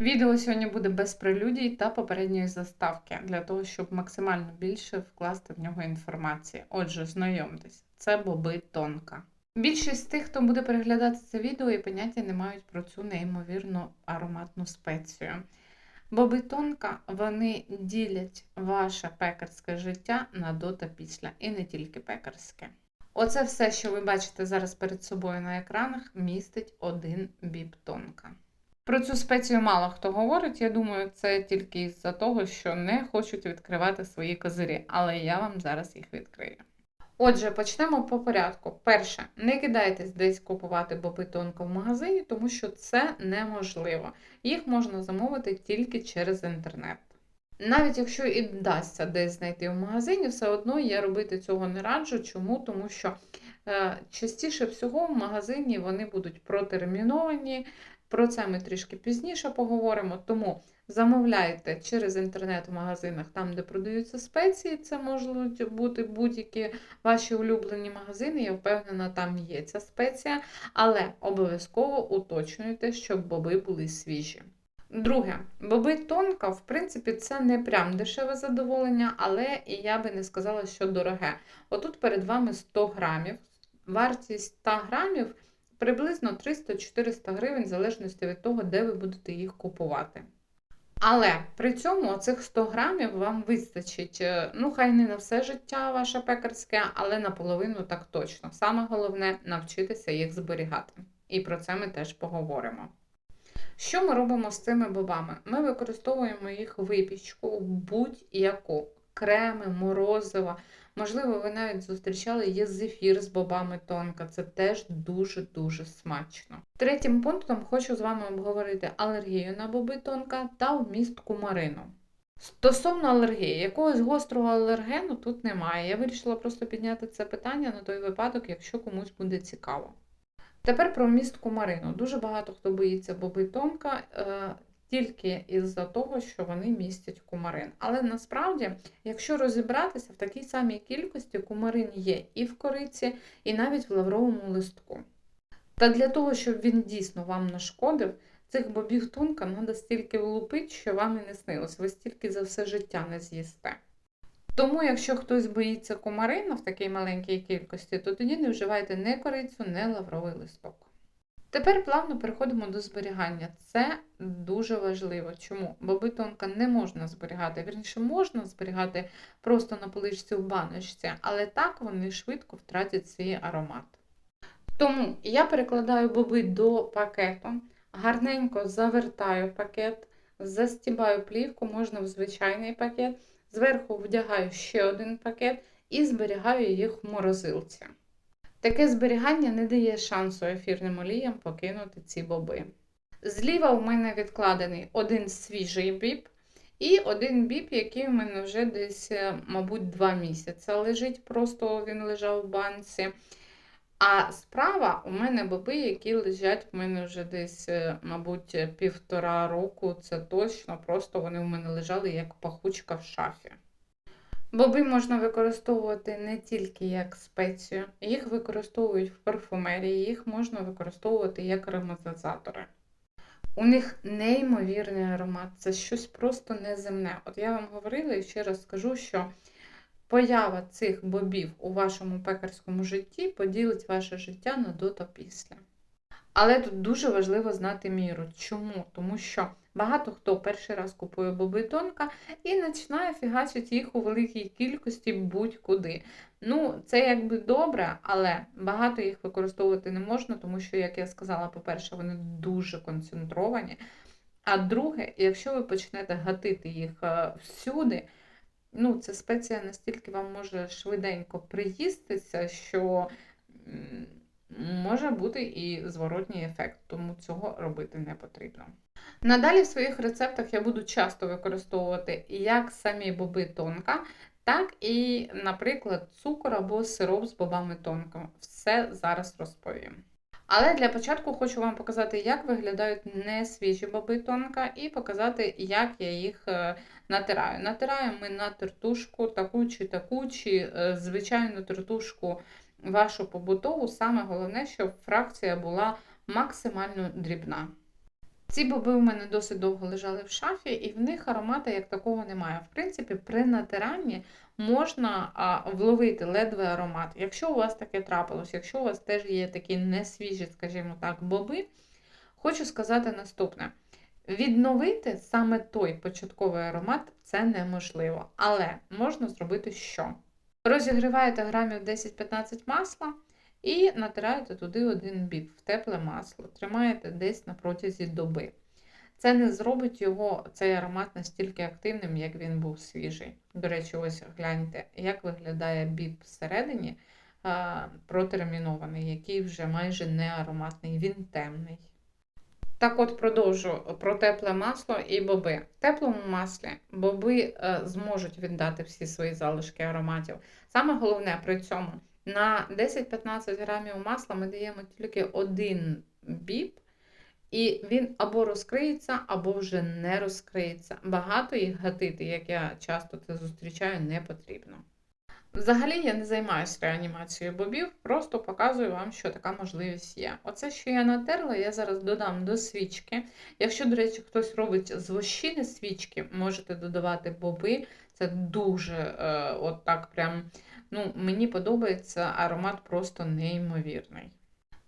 Відео сьогодні буде без прелюдій та попередньої заставки, для того, щоб максимально більше вкласти в нього інформації. Отже, знайомтесь, це боби тонка. Більшість тих, хто буде переглядати це відео, і поняття не мають про цю неймовірну ароматну спецію. Боби тонка вони ділять ваше пекарське життя на до та після, і не тільки пекарське. Оце все, що ви бачите зараз перед собою на екранах, містить один біб тонка. Про цю спецію мало хто говорить. Я думаю, це тільки із-за того, що не хочуть відкривати свої козирі, але я вам зараз їх відкрию. Отже, почнемо по порядку. Перше, не кидайтесь десь купувати боби тонко в магазині, тому що це неможливо. Їх можна замовити тільки через інтернет. Навіть якщо і вдасться десь знайти в магазині, все одно я робити цього не раджу. Чому? Тому що частіше всього в магазині вони будуть протерміновані. Про це ми трішки пізніше поговоримо. Тому замовляйте через інтернет в магазинах, там, де продаються спеції, це можуть бути будь-які ваші улюблені магазини. Я впевнена, там є ця спеція, але обов'язково уточнюйте, щоб боби були свіжі. Друге, боби тонка, в принципі, це не прям дешеве задоволення, але і я би не сказала, що дороге. Отут перед вами 100 грамів. Вартість 100 грамів приблизно 300-400 гривень, в залежності від того, де ви будете їх купувати. Але при цьому цих 100 грамів вам вистачить, е, ну, хай не на все життя ваше пекарське, але наполовину так точно. Саме головне навчитися їх зберігати. І про це ми теж поговоримо. Що ми робимо з цими бобами? Ми використовуємо їх випічку будь-яку креми, морозива. Можливо, ви навіть зустрічали є зефір з бобами тонка. Це теж дуже-дуже смачно. Третім пунктом хочу з вами обговорити алергію на боби тонка та вміст кумарину. Стосовно алергії, якогось гострого алергену тут немає. Я вирішила просто підняти це питання на той випадок, якщо комусь буде цікаво. Тепер про вміст кумарину. Дуже багато хто боїться боби тонка. Тільки із-за того, що вони містять кумарин. Але насправді, якщо розібратися, в такій самій кількості кумарин є і в кориці, і навіть в лавровому листку. Та для того, щоб він дійсно вам нашкодив, цих бобів тонка треба стільки влупити, що вам і не снилось, ви стільки за все життя не з'їсте. Тому, якщо хтось боїться кумарина в такій маленькій кількості, то тоді не вживайте не корицю, не лавровий листок. Тепер плавно переходимо до зберігання. Це дуже важливо. Чому? Боби тонка не можна зберігати. Вірніше, можна зберігати просто на поличці в баночці, але так вони швидко втратять свій аромат. Тому я перекладаю боби до пакету, гарненько завертаю пакет, застібаю плівку, можна в звичайний пакет, зверху вдягаю ще один пакет і зберігаю їх в морозилці. Таке зберігання не дає шансу ефірним оліям покинути ці боби. Зліва у мене відкладений один свіжий біб і один біб, який у мене вже десь, е, мабуть, два місяці лежить, просто він лежав в банці. А справа у мене боби, які лежать в мене вже десь, е, мабуть, півтора року. Це точно, просто вони у мене лежали як пахучка в шафі. Боби можна використовувати не тільки як спецію, їх використовують в парфумерії, їх можна використовувати як ароматизатори. У них неймовірний аромат, це щось просто неземне. От я вам говорила і ще раз скажу, що поява цих бобів у вашому пекарському житті поділить ваше життя на до та після. Але тут дуже важливо знати міру. Чому? Тому що багато хто перший раз купує боби і починає фігачити їх у великій кількості будь-куди. Ну, це якби добре, але багато їх використовувати не можна, тому що, як я сказала, по-перше, вони дуже концентровані. А друге, якщо ви почнете гатити їх е, всюди, ну, ця спеція настільки вам може швиденько приїстися, що може бути і зворотній ефект, тому цього робити не потрібно. Надалі в своїх рецептах я буду часто використовувати як самі боби тонка, так і, наприклад, цукор або сироп з бобами тонко. Все зараз розповім. Але для початку хочу вам показати, як виглядають не свіжі боби тонка, і показати, як я їх е, натираю. Ми на тертушку, таку чи таку, чи е, звичайну тертушку вашу побутову, саме головне, щоб фракція була максимально дрібна. Ці боби у мене досить довго лежали в шафі, і в них аромата як такого немає. В принципі, при натиранні можна вловити ледве аромат. Якщо у вас таке трапилось, якщо у вас теж є такі несвіжі, скажімо так, боби, хочу сказати наступне: відновити саме той початковий аромат це неможливо. Але можна зробити що? Розігріваєте грамів 10-15 масла. І натираєте туди один бік в тепле масло, тримаєте десь на протязі доби. Це не зробить його, цей аромат настільки активним, як він був свіжий. До речі, ось гляньте, як виглядає біб всередині протермінований, який вже майже не ароматний, він темний. Так от продовжу про тепле масло і боби. В теплому маслі боби е, зможуть віддати всі свої залишки ароматів. Саме головне при цьому. На 10-15 грамів масла ми даємо тільки один біб, і він або розкриється, або вже не розкриється. Багато їх гатити, як я часто це зустрічаю, не потрібно. Взагалі я не займаюся реанімацією бобів, просто показую вам, що така можливість є. Оце, що я натерла, я зараз додам до свічки. Якщо, до речі, хтось робить з вощини свічки, можете додавати боби. Це дуже е, от так прям Ну, Мені подобається аромат просто неймовірний.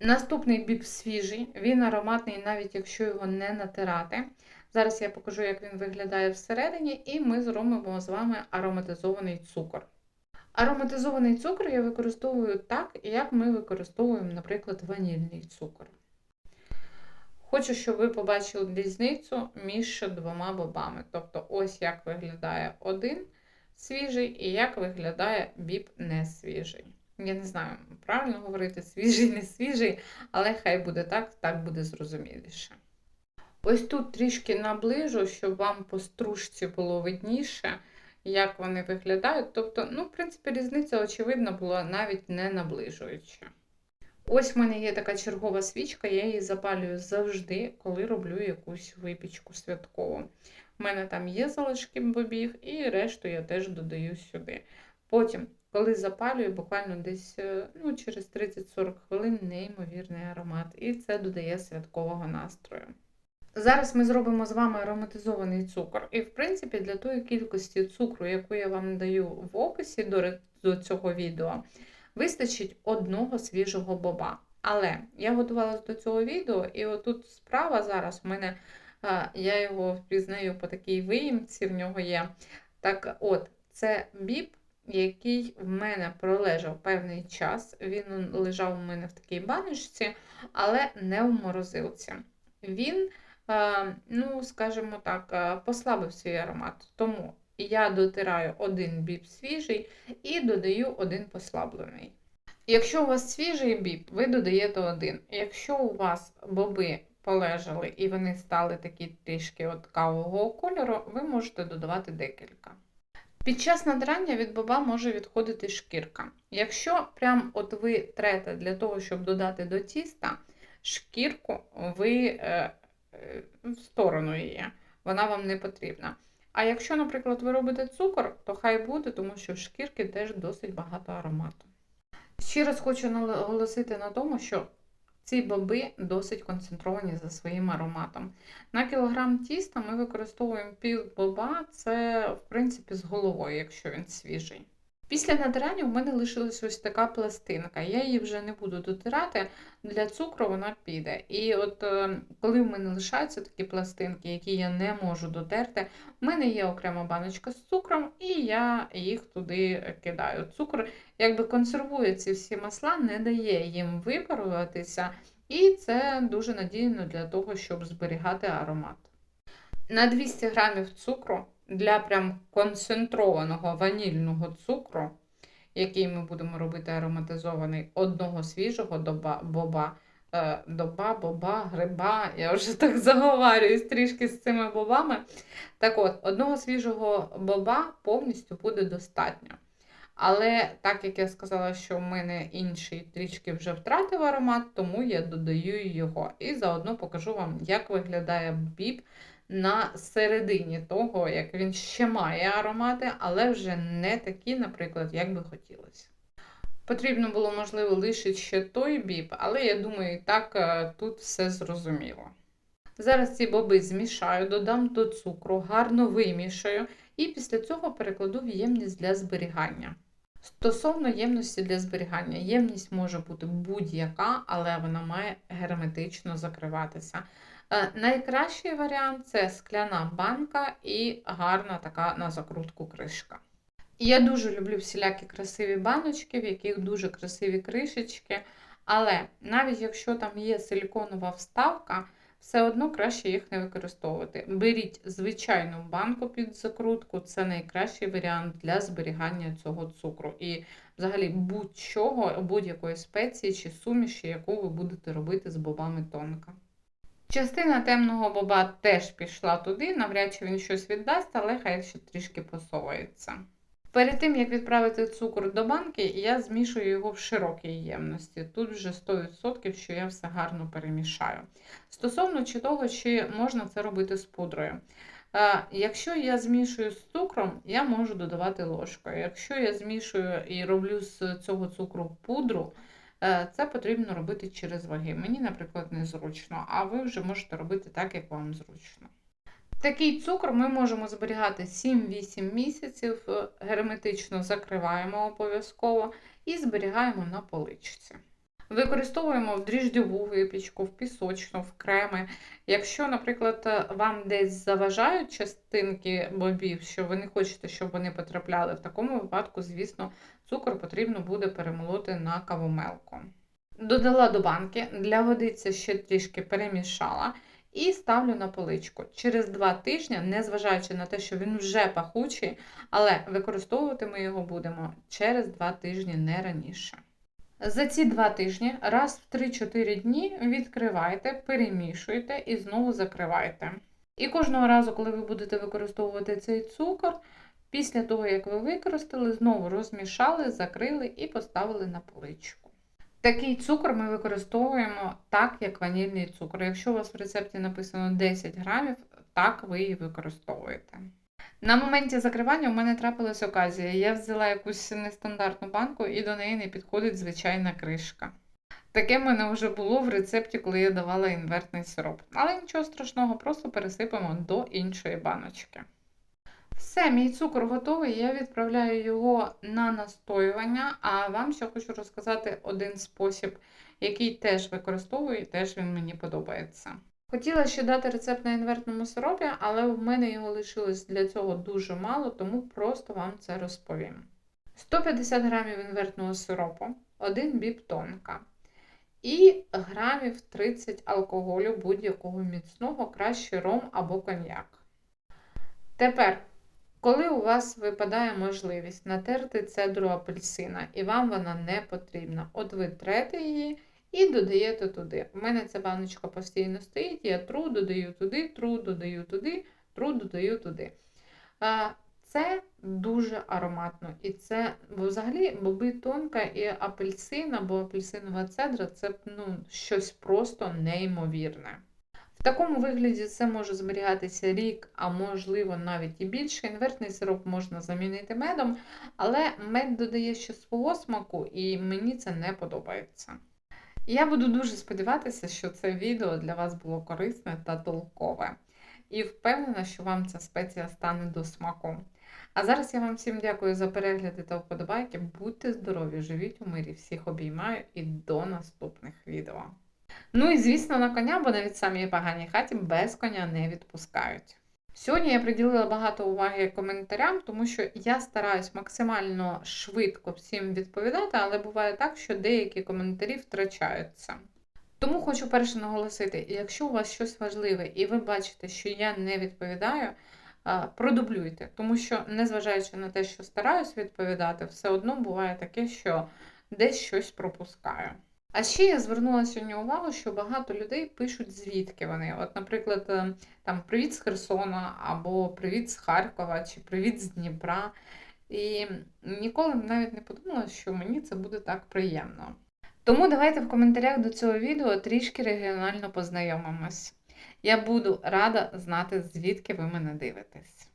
Наступний біб свіжий, він ароматний, навіть якщо його не натирати. Зараз я покажу, як він виглядає всередині, і ми зробимо з вами ароматизований цукор. Ароматизований цукор я використовую так, як ми використовуємо, наприклад, ванільний цукор. Хочу, щоб ви побачили різницю між двома бобами. Тобто, ось як виглядає один свіжий і як виглядає біб не свіжий. Я не знаю, правильно говорити свіжий, не свіжий, але хай буде так, так буде зрозуміліше. Ось тут трішки наближу, щоб вам по стружці було видніше, як вони виглядають. Тобто, ну, в принципі, різниця, очевидна, була навіть не наближуюча. Ось в мене є така чергова свічка, я її запалюю завжди, коли роблю якусь випічку святкову. У мене там є залишки бобів, і решту я теж додаю сюди. Потім, коли запалюю, буквально десь е, ну, через 30-40 хвилин неймовірний аромат, і це додає святкового настрою. Зараз ми зробимо з вами ароматизований цукор. І, в принципі, для тої кількості цукру, яку я вам даю в описі до, до цього відео, вистачить одного свіжого боба. Але я готувалася до цього відео, і отут справа зараз в мене я його впізнаю по такій виїмці, в нього є. Так от, це біб, який в мене пролежав певний час. Він лежав у мене в такій баночці, але не в морозилці. Він, ну, скажімо так, послабив свій аромат. Тому я дотираю один біб свіжий і додаю один послаблений. Якщо у вас свіжий біб, ви додаєте один. Якщо у вас боби полежали і вони стали такі трішки от кавового кольору, ви можете додавати декілька. Під час надрання від боба може відходити шкірка. Якщо прям от ви трете для того, щоб додати до тіста, шкірку ви е, е, в сторону її, вона вам не потрібна. А якщо, наприклад, ви робите цукор, то хай буде, тому що в шкірки теж досить багато аромату. Ще раз хочу наголосити на тому, що ці боби досить концентровані за своїм ароматом. На кілограм тіста ми використовуємо пів боба, це, в принципі, з головою, якщо він свіжий. Після натирання в мене лишилась ось така пластинка. Я її вже не буду дотирати, для цукру вона піде. І от е, коли в мене лишаються такі пластинки, які я не можу дотерти, в мене є окрема баночка з цукром, і я їх туди кидаю. Цукор якби консервує ці всі масла, не дає їм випаруватися, і це дуже надійно для того, щоб зберігати аромат. На 200 грамів цукру для прям концентрованого ванільного цукру, який ми будемо робити ароматизований одного свіжого доба, боба, е, доба, боба, гриба. Я вже так заговарююсь трішки з цими бобами. Так от, одного свіжого боба повністю буде достатньо. Але так як я сказала, що в мене інший трішки вже втратив аромат, тому я додаю його. І заодно покажу вам, як виглядає біб на середині того, як він ще має аромати, але вже не такі, наприклад, як би хотілося. Потрібно було, можливо, лишити ще той біб, але я думаю, так е, тут все зрозуміло. Зараз ці боби змішаю, додам до цукру, гарно вимішаю і після цього перекладу в ємність для зберігання. Стосовно ємності для зберігання, ємність може бути будь-яка, але вона має герметично закриватися. Е, Найкращий варіант це скляна банка і гарна така на закрутку кришка. Я дуже люблю всілякі красиві баночки, в яких дуже красиві кришечки. Але навіть якщо там є силіконова вставка, все одно краще їх не використовувати. Беріть звичайну банку під закрутку, це найкращий варіант для зберігання цього цукру. І взагалі будь-чого, будь-якої спеції чи суміші, яку ви будете робити з бобами тонка. Частина темного боба теж пішла туди, навряд чи він щось віддасть, але хай ще трішки посовується. Перед тим, як відправити цукор до банки, я змішую його в широкій ємності. Тут вже 100%, що я все гарно перемішаю. Стосовно чи того, чи можна це робити з пудрою. Е, Якщо я змішую з цукром, я можу додавати ложкою. Якщо я змішую і роблю з цього цукру пудру, це потрібно робити через ваги. Мені, наприклад, незручно, а ви вже можете робити так, як вам зручно. Такий цукор ми можемо зберігати 7-8 місяців, е, герметично закриваємо обов'язково і зберігаємо на поличці. Використовуємо в дріждьову випічку, в пісочну, в креми. Якщо, наприклад, е, вам десь заважають частинки бобів, що ви не хочете, щоб вони потрапляли, в такому випадку, звісно, цукор потрібно буде перемолоти на кавомелку. Додала до банки, для водиці ще трішки перемішала і ставлю на поличку. Через 2 тижні, незважаючи на те, що він вже пахучий, але використовувати ми його будемо через 2 тижні, не раніше. За ці 2 тижні раз в 3-4 дні відкривайте, перемішуйте і знову закривайте. І кожного разу, коли ви будете використовувати цей цукор, після того, як ви використали, знову розмішали, закрили і поставили на поличку. Такий цукор ми використовуємо так, як ванільний цукор. Якщо у вас в рецепті написано 10 грамів, так ви і використовуєте. На моменті закривання у мене трапилась оказія. Я взяла якусь нестандартну банку і до неї не підходить звичайна кришка. Таке в мене вже було в рецепті, коли я давала інвертний сироп. Але нічого страшного, просто пересипемо до іншої баночки. Все, мій цукор готовий, я відправляю його на настоювання, а вам ще хочу розказати один спосіб, який теж використовую, і теж він мені подобається. Хотіла ще дати рецепт на інвертному сиропі, але в мене його лишилось для цього дуже мало, тому просто вам це розповім. 150 грамів інвертного сиропу, 1 біб тонка і грамів 30 алкоголю будь-якого міцного, краще ром або коньяк. Тепер, коли у вас випадає можливість натерти цедру апельсина, і вам вона не потрібна, от ви трете її і додаєте туди. У мене ця баночка постійно стоїть, я тру, додаю туди, тру, додаю туди, тру, додаю туди. Це дуже ароматно. І це взагалі боби тонка і апельсин або апельсинова цедра це ну, щось просто неймовірне. В такому вигляді це може зберігатися рік, а можливо навіть і більше. Інвертний сироп можна замінити медом, але мед додає ще свого смаку, і мені це не подобається. Я буду дуже сподіватися, що це відео для вас було корисне та толкове. І впевнена, що вам ця спеція стане до смаку. А зараз я вам всім дякую за перегляди та вподобайки. Будьте здорові, живіть у мирі, всіх обіймаю і до наступних відео. Ну і звісно, на коня, бо навіть самі погані хаті без коня не відпускають. Сьогодні я приділила багато уваги коментарям, тому що я стараюсь максимально швидко всім відповідати, але буває так, що деякі коментарі втрачаються. Тому хочу перше наголосити: якщо у вас щось важливе і ви бачите, що я не відповідаю, продублюйте, тому що, незважаючи на те, що стараюсь відповідати, все одно буває таке, що десь щось пропускаю. А ще я звернула сьогодні увагу, що багато людей пишуть, звідки вони. От, наприклад, е, там Привіт з Херсона, або Привіт з Харкова, чи Привіт з Дніпра. І ніколи навіть не подумала, що мені це буде так приємно. Тому давайте в коментарях до цього відео трішки регіонально познайомимось. Я буду рада знати, звідки ви мене дивитесь.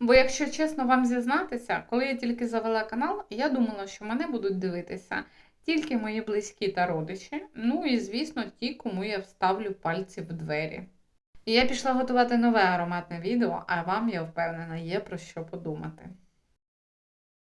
Бо, якщо чесно вам зізнатися, коли я тільки завела канал, я думала, що мене будуть дивитися тільки мої близькі та родичі, ну і, звісно, ті, кому я вставлю пальці в двері. І я пішла готувати нове ароматне відео, а вам, я впевнена, є про що подумати.